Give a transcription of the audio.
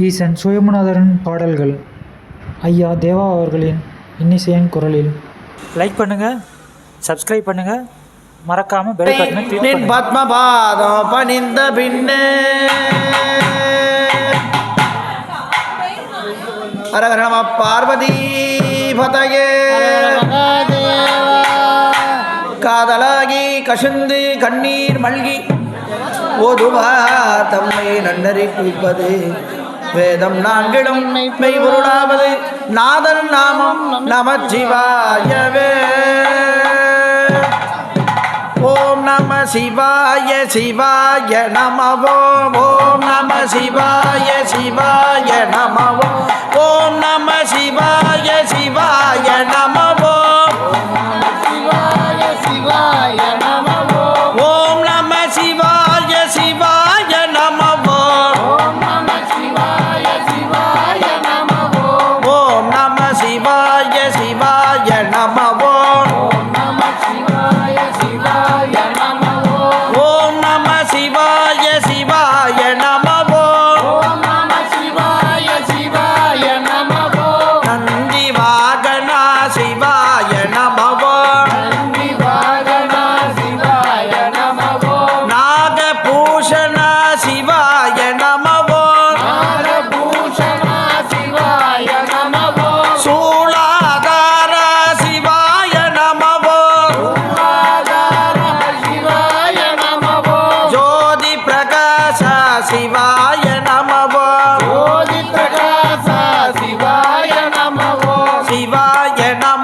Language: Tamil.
ஈசன் சுயமுனாதரன் பாடல்கள். ஐயா தேவா அவர்களின் இன்னிசையன் குரலில். லைக் பண்ணுங்கள் சப்ஸ்கிரைப் பண்ணுங்கள் மறக்காமல் பெல் பட்டனை நின் பத்மபாதம் பணிந்த பின்னே. ஹரஹர நம பார்வதி பதயே காதலாகி கசிந்து கண்ணீர் மல்கி. ஓதுவார் தம்மை நன்னறி குவிப்பது வேதம் நான்கிடம் மெய்ப்பை பொருளாவது நாதன் நாமம் நமச்சிவாயவே. ஓம் நம சிவாய சிவாய நமவோ ஓம் நம சிவாய சிவாய நமவோ ஓம் நம சிவாய சிவாய நம enamorado.